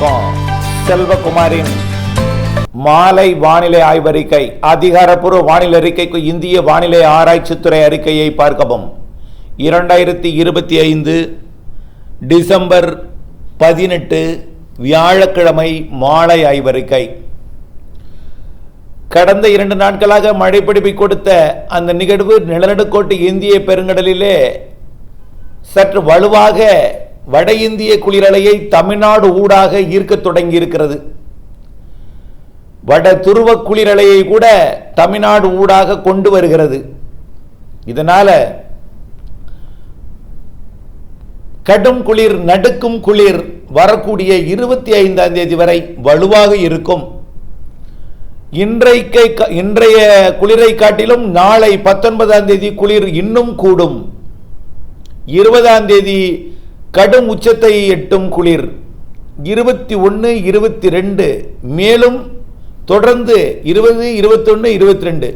வணக்கம். செல்வகுமாரின் மாலை வானிலை ஆய்வறிக்கை அதிகாரப்பூர்வ வானிலை அறிக்கைக்கு இந்திய வானிலை ஆராய்ச்சித்துறை அறிக்கையை பார்க்கவும். இரண்டாயிரத்தி இருபத்தி ஐந்து டிசம்பர் பதினெட்டு வியாழக்கிழமை மாலை ஆய்வறிக்கை. கடந்த இரண்டு நாட்களாக மழை பிடிப்பை கொடுத்த அந்த நிகழ்வு நிலநடுக்கோட்டு இந்திய பெருங்கடலிலே சற்று வலுவாக வட இந்திய குளிரலையை தமிழ்நாடு ஊடாக ஈர்க்கத் தொடங்கி இருக்கிறது வட துருவ குளிரலையை கூட தமிழ்நாடு ஊடாக கொண்டு வருகிறது. இதனால கடும் குளிர் நடுக்கும் குளிர் வரக்கூடிய இருபத்தி ஐந்தாம் தேதி வரை வலுவாக இருக்கும். இன்றைக்கு இன்றைய குளிரை காட்டிலும் நாளை பத்தொன்பதாம் தேதி குளிர் இன்னும் கூடும். இருபதாம் தேதி கடும் உச்சத்தை எட்டும் குளிர். இருபத்தி ஒன்று இருபத்தி ரெண்டு மேலும் தொடர்ந்து இருபது இருபத்தொன்று இருபத்தி ரெண்டு.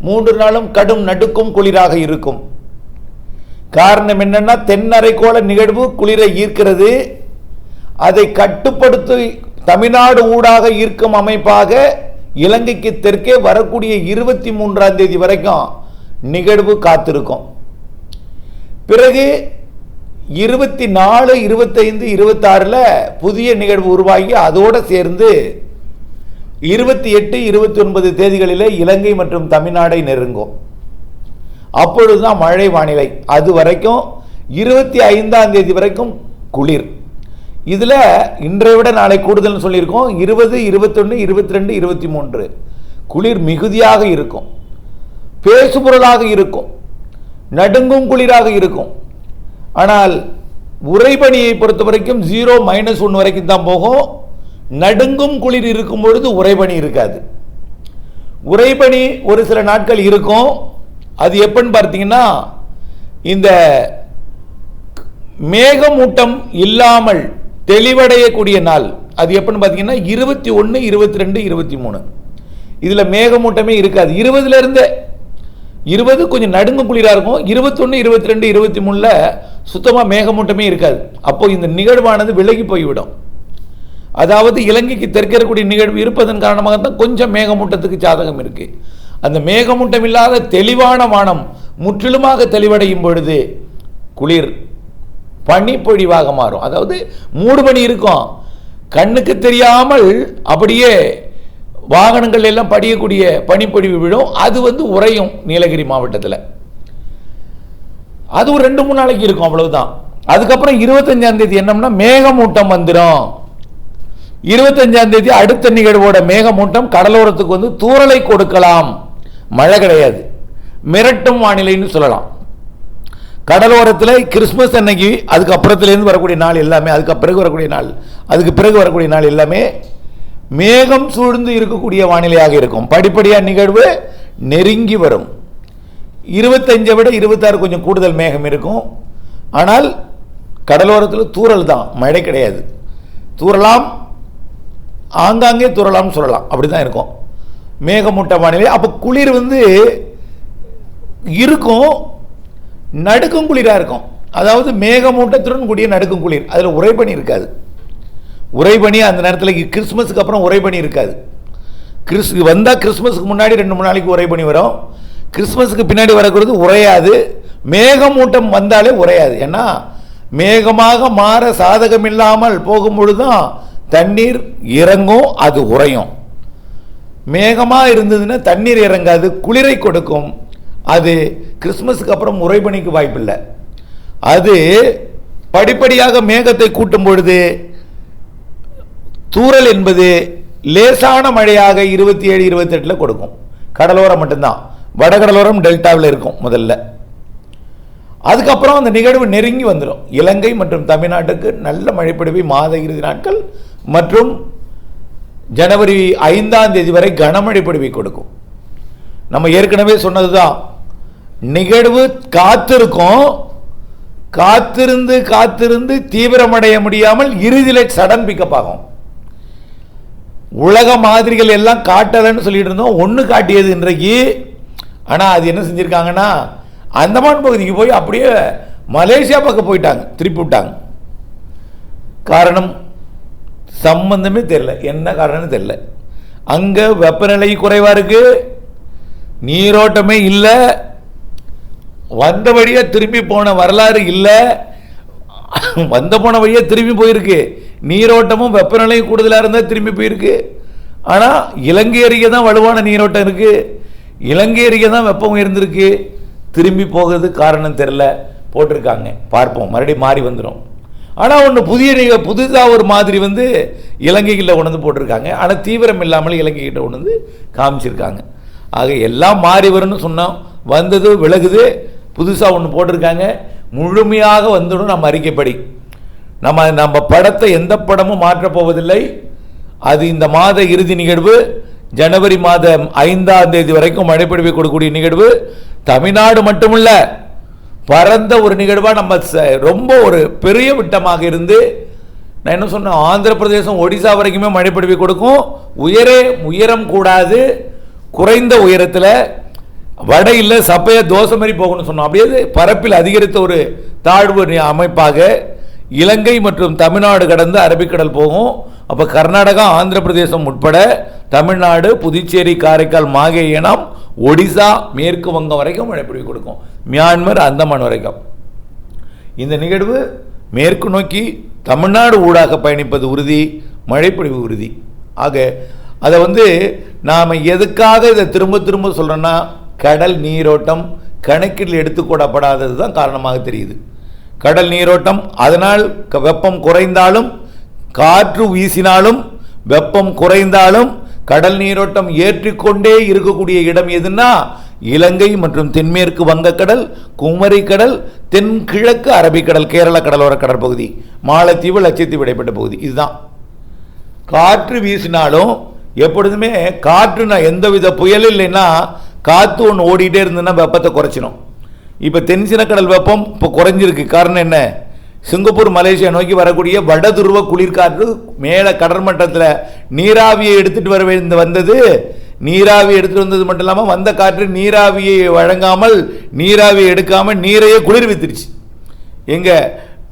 மூன்று நாளும் கடும் நடுக்கும் குளிராக இருக்கும். காரணம் என்னன்னா தென்னரைக்கோள நிகழ்வு குளிரை ஈர்க்கிறது. அதை கட்டுப்படுத்தி தமிழ்நாடு ஊடாக ஈர்க்கும் அமைப்பாக இலங்கைக்கு தெற்கே வரக்கூடிய இருபத்தி மூன்றாம் தேதி வரைக்கும் நிகழ்வு காத்திருக்கும். பிறகு இருபத்தி நாலு இருபத்தைந்து இருபத்தாறில் புதிய நிகழ்வு உருவாகி அதோடு சேர்ந்து இருபத்தி எட்டு இருபத்தி ஒன்பது தேதிகளில் இலங்கை மற்றும் தமிழ்நாடை நெருங்கும். அப்பொழுது தான் மழை வானிலை. அது வரைக்கும் இருபத்தி ஐந்தாம் தேதி வரைக்கும் குளிர். இதில் இன்றை விட நாளை கூடுதல்னு சொல்லியிருக்கோம். இருபது இருபத்தொன்று இருபத்தி ரெண்டு இருபத்தி மூன்று. குளிர் மிகுதியாக இருக்கும். பேசுபொருளாக இருக்கும். நடுங்கும் குளிராக இருக்கும். ஆனால் உறைபனியை பொறுத்த வரைக்கும் ஜீரோ மைனஸ் ஒன்று வரைக்கும் தான் போகும். நடுங்கும் குளிர் இருக்கும் பொழுது உறைபனி இருக்காது. உறைபனி ஒரு சில நாட்கள் இருக்கும். அது எப்பன்னு பார்த்தீங்கன்னா இந்த மேகமூட்டம் இல்லாமல் தெளிவடையக்கூடிய நாள். அது எப்பன்னு பார்த்தீங்கன்னா இருபத்தி ஒன்று இருபத்தி ரெண்டு இருபத்தி மூணு. இதில் மேகமூட்டமே இருக்காது. இருபதுலேருந்தே இருபது கொஞ்சம் நடுங்கு குளிராக இருக்கும். இருபத்தொன்று இருபத்தி ரெண்டு இருபத்தி மூணில் சுத்தமாக மேகமூட்டமே இருக்காது. அப்போது இந்த நிகழ்வானது விலகி போய்விடும். அதாவது இலங்கைக்கு தெற்கிறக்கூடிய இருக்கக்கூடிய நிகழ்வு இருப்பதன் காரணமாக தான் கொஞ்சம் மேகமூட்டத்துக்கு சாதகம் இருக்குது அந்த மேகமூட்டம் இல்லாத தெளிவான வானம் முற்றிலுமாக தெளிவடையும் பொழுது குளிர் பனிப்பொழிவாக மாறும். அதாவது மூடு பனி இருக்கும். கண்ணுக்கு தெரியாமல் அப்படியே வாகனங்கள் எல்லாம் படியக்கூடிய பனிப்பொழிவு விழும். அது வந்து உறையும் நீலகிரி மாவட்டத்தில். அது ஒரு ரெண்டு மூணு நாளைக்கு இருக்கும் அவ்வளவுதான். அதுக்கப்புறம் இருபத்தஞ்சாம் தேதி என்னம்னா மேகமூட்டம் வந்துடும் இருபத்தஞ்சாம் தேதி அடுத்த நிகழ்வோட மேகமூட்டம் கடலோரத்துக்கு வந்து தூறலை கொடுக்கலாம். மழை கிடையாது. மிரட்டும் வானிலைன்னு சொல்லலாம். கடலோரத்தில் கிறிஸ்மஸ் அன்னைக்கு அதுக்கு அப்புறத்துலேருந்து வரக்கூடிய நாள் எல்லாமே அதுக்கு பிறகு வரக்கூடிய நாள் அதுக்கு பிறகு வரக்கூடிய நாள் எல்லாமே மேகம் சூழ்ந்து இருக்கக்கூடிய வானிலையாக இருக்கும். படிப்படியாக நிகழ்வு நெருங்கி வரும். இருபத்தஞ்சை விட இருபத்தாறு கொஞ்சம் கூடுதல் மேகம் இருக்கும். ஆனால் கடலோரத்தில் தூரல் தான் மழை கிடையாது. தூறலாம் ஆங்காங்கே தூறலாம்னு சொல்லலாம். அப்படி தான் இருக்கும். மேகமூட்ட வானிலை அப்போ குளிர் வந்து இருக்கும் நடுக்கும் குளிராக இருக்கும். அதாவது மேகமூட்டத்துடன் கூடிய நடுக்கும் குளிர். அதில் உறைபனி இருக்காது. உறைபனி அந்த நேரத்தில் கிறிஸ்மஸுக்கு அப்புறம் உறைபனி இருக்காது. கிறிஸ் வந்தால் கிறிஸ்மஸுக்கு முன்னாடி ரெண்டு மூணு நாளைக்கு உறைபனி வரும். கிறிஸ்மஸுக்கு பின்னாடி வரக்கூடியது உரையாது மேகமூட்டம் வந்தாலே உரையாது ஏன்னா மேகமாக மாற சாதகம் இல்லாமல் போகும்பொழுது தான் தண்ணீர் இறங்கும் அது உறையும். மேகமாக இருந்ததுன்னா தண்ணீர் இறங்காது குளிரை கொடுக்கும். அது கிறிஸ்மஸுக்கு அப்புறம் உறைபனிக்கு வாய்ப்பில்லை. அது படிப்படியாக மேகத்தை கூட்டும் பொழுது தூறல் என்பது லேசான மழையாக இருபத்தி ஏழு இருபத்தெட்டில் கொடுக்கும். கடலோரம் மட்டும்தான். வடகடலோரம் டெல்டாவில் இருக்கும் முதல்ல. அதுக்கப்புறம் அந்த நிகழ்வு நெருங்கி வந்துடும் இலங்கை மற்றும் தமிழ்நாட்டுக்கு நல்ல மழைப்பொழிவை மாத இறுதி நாட்கள் மற்றும் ஜனவரி ஐந்தாம் தேதி வரை கனமழை பொழிவை கொடுக்கும். நம்ம ஏற்கனவே சொன்னதுதான். நிகழ்வு காத்திருக்கும். காத்திருந்து காத்திருந்து தீவிரமடைய முடியாமல் இறுதியில் சடன் பிக்கப் ஆகும். உலக மாதிரிகள் எல்லாம் காட்டலைன்னு சொல்லிட்டு இருந்தோம். ஒன்று காட்டியது இன்றைக்கு ஆனால் அது என்ன செஞ்சுருக்காங்கன்னா அந்தமான் பகுதிக்கு போய் அப்படியே மலேசியா பக்கம் போயிட்டாங்க திருப்பி விட்டாங்க. காரணம் சம்பந்தமே தெரில என்ன காரணம்னு தெரில அங்கே வெப்பநிலை குறைவாக இருக்குது நீரோட்டமே இல்லை. வந்த வழியாக திரும்பி போன வரலாறு இல்லை. வந்த போன வழியாக திரும்பி போயிருக்கு. நீரோட்டமும் வெப்பநிலையும் கூடுதலாக இருந்தால் திரும்பி போயிருக்கு. ஆனால் இலங்கை அருகே தான் வலுவான நீரோட்டம் இருக்குது இலங்கை அருகே தான் வெப்பம் உயர்ந்திருக்கு. திரும்பி போகிறது காரணம் தெரில போட்டிருக்காங்க. பார்ப்போம். மறுபடியும் மாறி வந்துடும் ஆனால் ஒன்று புதிய நிக புதுசாக ஒரு மாதிரி வந்து இலங்கைகளில் கொண்டு வந்து போட்டிருக்காங்க. ஆனால் தீவிரம் இல்லாமல் இலங்கைகிட்ட கொண்டு வந்து காமிச்சிருக்காங்க. ஆக எல்லாம் மாறி வரும்னு சொன்னோம். வந்தது விலகுது. புதுசாக ஒன்று போட்டிருக்காங்க. முழுமையாக வந்துடும் நம்ம அறிக்கைப்படி. நம்ம நம்ம படத்தை எந்த படமும் மாற்றப் போவதில்லை. அது இந்த மாத இறுதி நிகழ்வு. ஜனவரி மாதம் ஐந்தாம் தேதி வரைக்கும் மழைப்பொழிவை கொடுக்கக்கூடிய நிகழ்வு தமிழ்நாடு மட்டுமல்ல பரந்த ஒரு நிகழ்வாக நம்ம ச- ரொம்ப ஒரு பெரிய விட்டமாக இருந்து நான் என்ன சொன்னேன் ஆந்திர பிரதேசம் ஒடிசா வரைக்குமே மழைப்பொழிவை கொடுக்கும். உயரே உயரம் கூடாது குறைந்த உயரத்தில் வட இல்லை சப்பைய தோசை மாதிரி போகணும்னு சொன்னோம். அப்படியே பரப்பில் அதிகரித்த ஒரு தாழ்வு நி- அமைப்பாக இலங்கை மற்றும் தமிழ்நாடு கடந்து அரபிக்கடல் போகும். அப்போ கர்நாடகா ஆந்திர பிரதேசம் உட்பட தமிழ்நாடு புதுச்சேரி காரைக்கால் மாகே இனம் ஒடிசா மேற்கு வங்கம் வரைக்கும் மழைப்பொழிவு கொடுக்கும். மியான்மர் அந்தமான் வரைக்கும். இந்த நிகழ்வு மேற்கு நோக்கி தமிழ்நாடு ஊடாக பயணிப்பது உறுதி மழைப்பொழிவு உறுதி. ஆக அதை வந்து நாம் எதுக்காக இதை திரும்ப திரும்ப சொல்கிறோன்னா கடல் நீரோட்டம் கணக்கில் எடுத்துக்கூடப்படாதது தான் காரணமாக தெரியுது. கடல் நீரோட்டம் அதனால் க- வெப்பம் குறைந்தாலும் காற்று வீசினாலும் வெப்பம் குறைந்தாலும் கடல் நீரோட்டம் ஏற்றிக்கொண்டே இருக்கக்கூடிய இடம் எதுன்னா இலங்கை மற்றும் தென்மேற்கு வங்கக்கடல் குமரி கடல் தென்கிழக்கு அரபிக்கடல் கேரள கடலோர கடற்பகுதி மாலத்தீவு லட்சத்தீவு இடைப்பட்ட பகுதி. இதுதான். காற்று வீசினாலும் எப்பொழுதுமே காற்றுனா எந்தவித புயல் இல்லைன்னா காற்று ஒன்று ஓடிட்டே இருந்ததுன்னா வெப்பத்தை குறைச்சிடும் இப்போ தென்சினக்கடல் வெப்பம் இப்போ குறைஞ்சிருக்கு. காரணம் என்ன? சிங்கப்பூர் மலேசியா நோக்கி வரக்கூடிய வட துருவ குளிர்காற்று மேலே கடற்மட்டத்தில் நீராவியை எடுத்துகிட்டு வர வேண்டி வந்தது. நீராவி எடுத்துட்டு வந்தது மட்டும் இல்லாமல் வந்த காற்று நீராவியை வழங்காமல் நீராவியை எடுக்காமல் நீரையே குளிர்வித்துருச்சு. எங்கே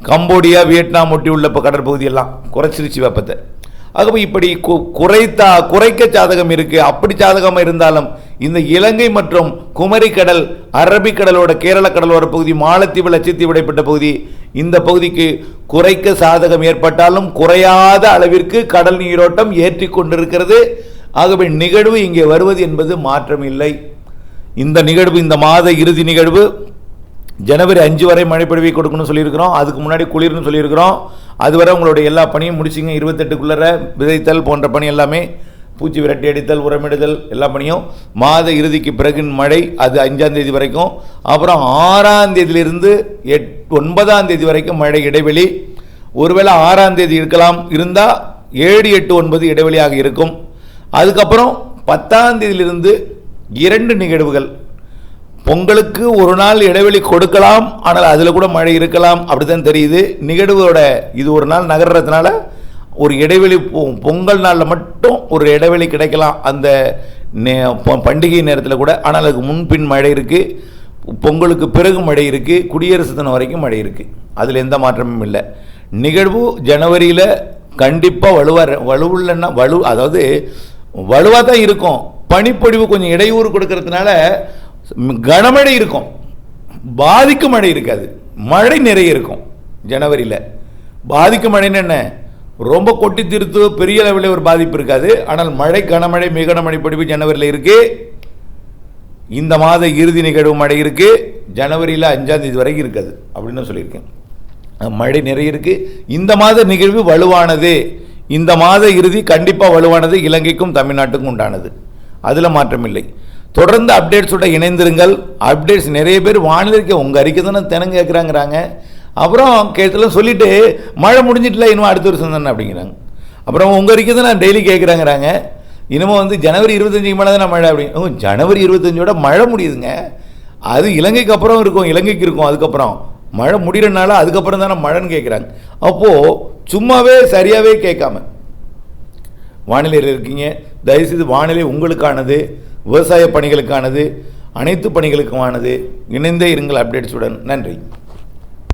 கம்போடியா வியட்நாம் ஒட்டி உள்ள இப்போ கடற்பகுதியெல்லாம் குறைச்சிருச்சு வெப்பத்தை. ஆகவே இப்படி கு- குறைத்தா குறைக்க சாதகம் இருக்கு. அப்படி சாதகமா இருந்தாலும் இந்த இலங்கை மற்றும் குமரி கடல் அரபிக்கடலோட கேரள கடலோர பகுதி மாலத்தீவு லட்சத்தீவு இடைப்பட்ட பகுதி இந்த பகுதிக்கு குறைக்க சாதகம் ஏற்பட்டாலும் குறையாத அளவிற்கு கடல் நீரோட்டம் ஏற்றி கொண்டிருக்கிறது. ஆகவே நிகழ்வு இங்கே வருவது என்பது மாற்றம் இல்லை இந்த நிகழ்வு இந்த மாத இறுதி நிகழ்வு ஜனவரி அஞ்சு வரை மழைப்பொழிவை கொடுக்கணும்னு சொல்லியிருக்கிறோம். அதுக்கு முன்னாடி குளிர்னு சொல்லியிருக்கிறோம். அதுவரை உங்களுடைய எல்லா பணியும் முடிச்சிங்க. இருபத்தெட்டுக்குள்ளர விதைத்தல் போன்ற பணி எல்லாமே பூச்சி விரட்டி அடித்தல் உரமிடுதல் எல்லா பணியும். மாத இறுதிக்கு பிறகு மழை அது அஞ்சாம் தேதி வரைக்கும். அப்புறம் ஆறாம் தேதியிலிருந்து எட் ஒன்பதாம் தேதி வரைக்கும் மழை இடைவெளி. ஒருவேளை ஆறாம் தேதி இருக்கலாம். இருந்தால் ஏழு எட்டு ஒன்பது இடைவெளியாக இருக்கும். அதுக்கப்புறம் பத்தாம் தேதியிலிருந்து இரண்டு நிகழ்வுகள். பொங்கலுக்கு ஒரு நாள் இடைவெளி கொடுக்கலாம் ஆனால் அதில் கூட மழை இருக்கலாம். அப்படிதான் தெரியுது. நிகழ்வோட இது ஒரு நாள் நகர்றதுனால ஒரு இடைவெளி பொ- பொங்கல் நாளில் மட்டும் ஒரு இடைவெளி கிடைக்கலாம் அந்த நே- ப- பண்டிகை நேரத்தில் கூட. ஆனால் அதுக்கு முன்பின் மழை இருக்குது பொங்கலுக்கு பிறகு மழை இருக்குது குடியரசு தினம் வரைக்கும் மழை இருக்குது அதில் எந்த மாற்றமும் இல்லை. நிகழ்வு ஜனவரியில் கண்டிப்பாக வலுவாக வலுவில்லைன்னா வலு அதாவது வலுவாக தான் இருக்கும். பனிப்பொழிவு கொஞ்சம் இடையூறு கொடுக்கறதுனால கனமழை இருக்கும். பாதிக்கும் மழை இருக்காது. மழை நிறைய இருக்கும் ஜனவரியில். பாதிக்கும் மழைன்னு என்ன? ரொம்ப கொட்டி திருத்து பெரிய அளவில் ஒரு பாதிப்பு இருக்காது. ஆனால் மழை கனமழை மிக கனமழை படிப்பு ஜனவரியில் இருக்கு. இந்த மாத இறுதி நிகழ்வு மழை இருக்கு. ஜனவரியில் அஞ்சாம் தேதி வரைக்கும் இருக்காது அப்படின்னு சொல்லியிருக்கேன். மழை நிறைய இருக்குது இந்த மாத நிகழ்வு வலுவானது. இந்த மாத இறுதி கண்டிப்பாக வலுவானது இலங்கைக்கும் தமிழ்நாட்டுக்கும் உண்டானது. அதில் மாற்றமில்லை. தொடர்ந்து அப்டேட்ஸோட இணைந்திருங்கள். அப்டேட்ஸ் நிறைய பேர் வானிலைக்கு உங்கள் அறிக்கை தானே தினம் கேட்குறாங்கிறாங்க அப்புறம் கேட்டெல்லாம் சொல்லிட்டு மழை முடிஞ்சிட்டுல இன்னும் அடுத்த வருஷம் தானே அப்படிங்கிறாங்க. அப்புறம் உங்கள் அறிக்கை தான் நான் டெய்லி கேட்குறாங்கிறாங்க இனிமேல் வந்து ஜனவரி இருபத்தஞ்சுக்கு மேலே தான் மழை அப்படி ஜனவரி இருபத்தஞ்சோட மழை முடியுதுங்க. அது இலங்கைக்கு அப்புறம் இருக்கும் இலங்கைக்கு இருக்கும் அதுக்கப்புறம். மழை முடிகிறனால அதுக்கப்புறம் தானே மழைன்னு கேட்குறாங்க அப்போது சும்மாவே சரியாகவே கேட்காம வானிலையில் இருக்கீங்க. தயவுசெய்து வானிலை உங்களுக்கானது. விவசாய பணிகளுக்கானது அனைத்து பணிகளுக்குமானது இணைந்தே இருங்கள் அப்டேட்ஸுடன் நன்றி.